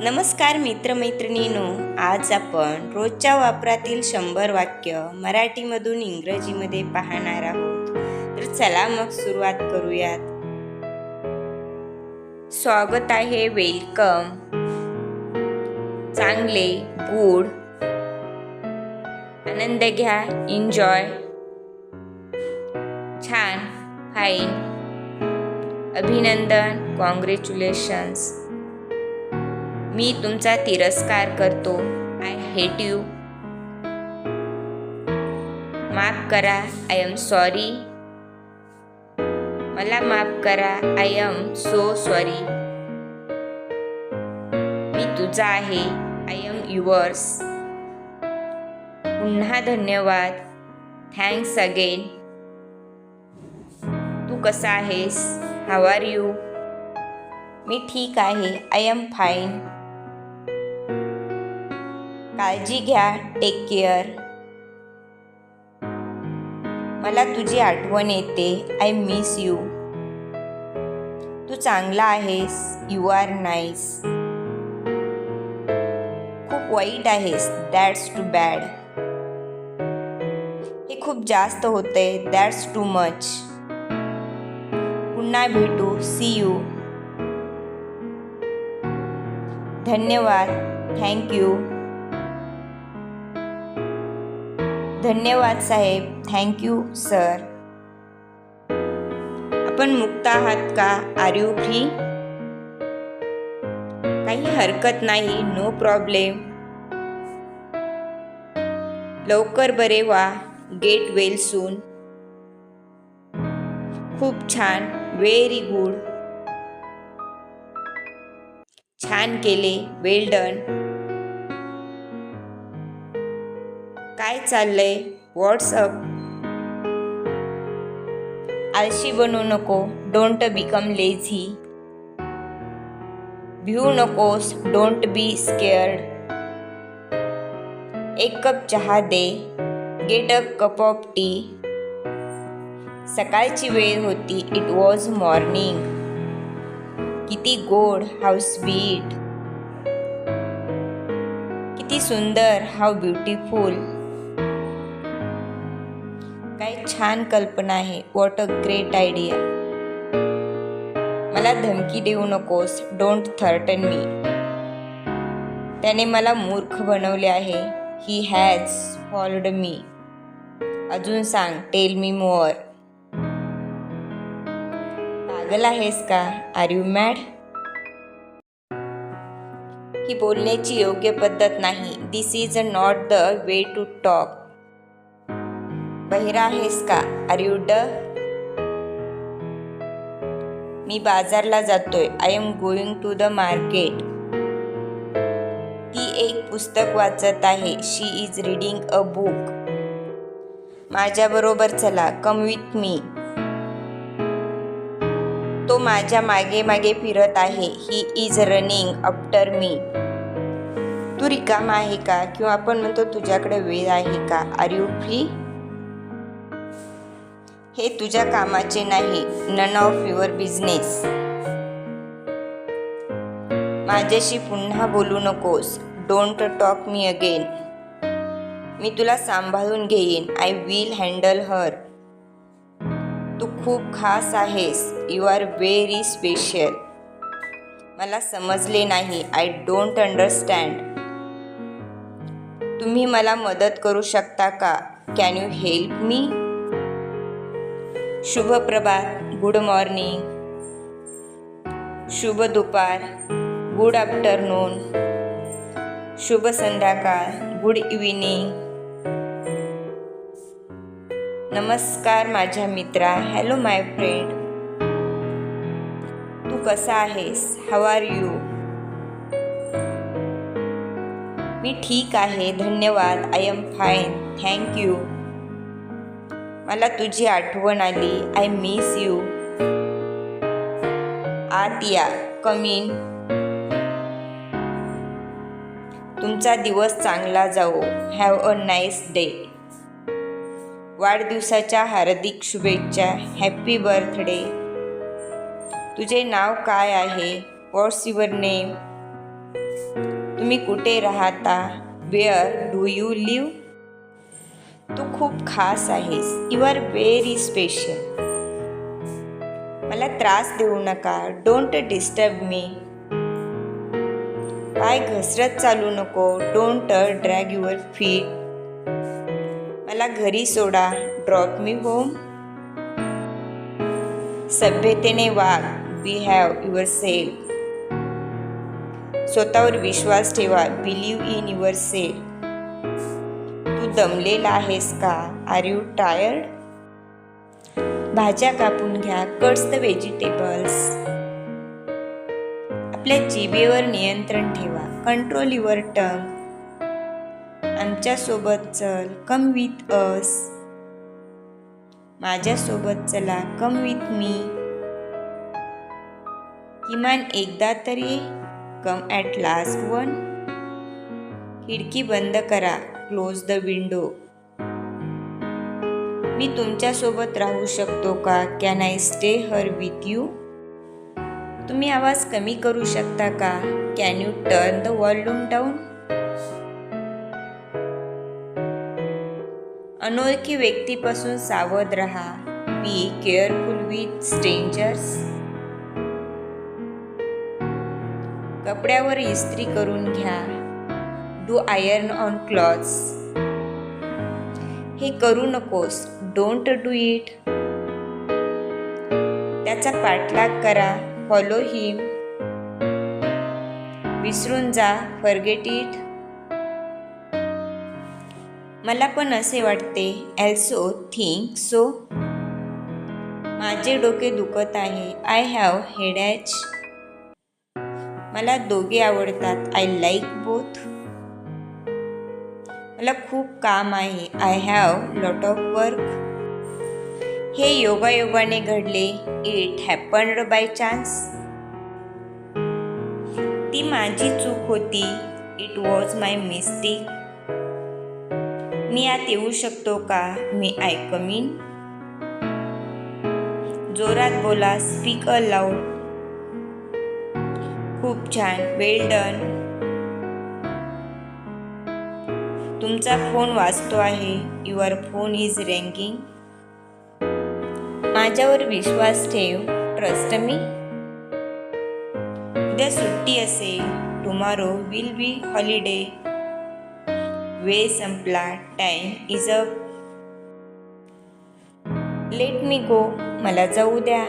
नमस्कार मित्रमैत्रिणींनो आज आपण रोजच्या वापरातील शंभर वाक्य मराठीमधून इंग्रजीमध्ये पाहणार आहोत. तर चला मग सुरुवात करूयात. स्वागत आहे वेलकम. चांगले गुड. आनंद घ्या एन्जॉय. छान फाईन. अभिनंदन कॉंग्रॅच्युलेशन्स. मी तुमचा तिरस्कार करतो. आय हेट यू माफ करा आय एम सॉरी मला माफ करा आय एम सो सॉरी मी तुझा आहे आय एम युअर्स पुन्हा धन्यवाद. थँक्स अगेन तू कसा आहेस? हाव आर यू मी ठीक आहे आय एम फाईन काळजी घ्या टेक केअर मला तुझी आठवण येते. आय मिस यू तू चांगला आहेस. यू आर नाईस खूप वाईट आहेस. दॅट्स टू बॅड हे खूप जास्त होते दॅट्स टू मच पुन्हा भेटू. सी यू धन्यवाद. थँक्यू धन्यवाद साहेब. थँक्यू सर आपण मुक्त आहात का? आर यू फ्री काही हरकत नाही नो प्रॉब्लेम लवकर बरे व्हा. गेट वेल सून खूप छान. व्हेरी गुड छान केले. वेल डन काय चाललंय? व्हॉट्सअप आळशी बनू नको डोंट बिकम लेझी भिवू नकोस डोंट बी स्केअर्ड एक कप चहा दे get a cup of tea सकाळची वेळ होती इट वॉज मॉर्निंग किती गोड हाऊ स्वीट किती सुंदर हाऊ ब्युटिफुल छान कल्पना आहे. वॉट अ ग्रेट आयडिया मला धमकी देऊ नकोस. डोंट थर्टन मी त्याने मला मूर्ख बनवले आहे. ही हॅज फॉलोड मी अजून सांग. टेल मी मोअर पागल आहेस का? आर यू मॅड ही बोलण्याची योग्य पद्धत नाही. This is a not the way to talk बहिरा आहेस का आर यू ड मी बाजारला जातोय. I am going to the market ती एक पुस्तक वाचत आहे. She is reading a book माझ्याबरोबर चला कम विथ मी तो माझ्या मागे मागे फिरत आहे. He is running after me तू रिकामा आहे का? किंवा आपण म्हणतो तुझ्याकडे वेळ आहे का? आर यू फ्री हे तुझ्या कामाचे नाही नन ऑफ युअर बिझनेस माझ्याशी पुन्हा बोलू नकोस. डोंट टॉक मी अगेन मी तुला सांभाळून घेईन. आय विल हँडल हर तू खूप खास आहेस. यू आर व्हेरी स्पेशल मला समजले नाही. आय डोंट अंडरस्टँड तुम्ही मला मदत करू शकता का? कॅन यू हेल्प मी शुभ प्रभात, गुड मॉर्निंग। शुभ दुपार, गुड आफ्टरनून। शुभ संध्याकाळ, गुड इव्हिनिंग। नमस्कार माझ्या मित्रा, हॅलो माय फ्रेंड। तू कसा आहेस? हाव आर यू मी ठीक आहे, धन्यवाद आय एम फाईन थँक्यू मला तुझी आठवण आली. आय मिस यू आत या कमीन तुमचा दिवस चांगला जाओ हॅव अ नाईस डे वाढदिवसाच्या हार्दिक शुभेच्छा. हॅपी बर्थडे तुझे नाव काय आहे? व्हॉट्स युअर नेम तुम्ही कुठे राहता? वेअर डू यू लिव्ह तू खूप खास आहेस. यू आर व्हेरी स्पेशल मला त्रास देऊ नका. डोंट डिस्टर्ब मी पाय घसरत चालू नको. डोंट ड्रॅग युअर फीट मला घरी सोडा. ड्रॉप मी होम सभ्यतेने वाग. बी हॅव युअर सेल्फ स्वतःवर विश्वास ठेवा. बिलीव्ह इन युअर सेल्फ दमलेला आहेस का? आर यू टायर्ड भाज्या कापून घ्या. कट्स द व्हेजिटेबल्स आपल्या जिभेवर नियंत्रण ठेवा. कंट्रोल युअर टंग आमच्यासोबत चल. कम विथ अस माझ्यासोबत चला. कम विथ मी किमान एकदा तरी कम ॲट लास्ट वन खिडकी बंद करा. क्लोज द विंडो मी तुमच्यासोबत राहू शकतो का? Can I stay her with you तुम्ही आवाज कमी करू शकता का? Can you turn the volume down अनोळखी व्यक्तीपासून सावध राहा. बी केअरफुल विथ स्ट्रेंजर्स कपड्यावर इस्त्री करून घ्या. डू आयर्न ऑन क्लॉथ्स हे करू नकोस. डोंट डू इट त्याचा पाठलाग करा. फॉलो हिम विसरून जा. फॉरगेट इट मला पण असे वाटते. ॲल्सो थिंक सो माझे डोके दुखत आहे. आय हॅव हेडॅच मला दोघे आवडतात. आय लाईक बोथ मला खूप काम आहे. I have lot of work हे योगायोगाने घडले. इट हॅपन्ड बाय चान्स ती माझी चूक होती. इट वॉज माय मिस्टेक मी आत येऊ शकतो का? मी आय कमीन जोरात बोला. स्पीक अ लाऊड खूप छान. वेल डन तुमचा फोन वाचतो आहे. युअर फोन इज रँकिंग माझ्यावर विश्वास ठेव. ट्रस्ट मी उद्या सुट्टी असेल. टुमारो विल बी हॉलिडे वेळ संपला. Time is up let me go मला जाऊ द्या.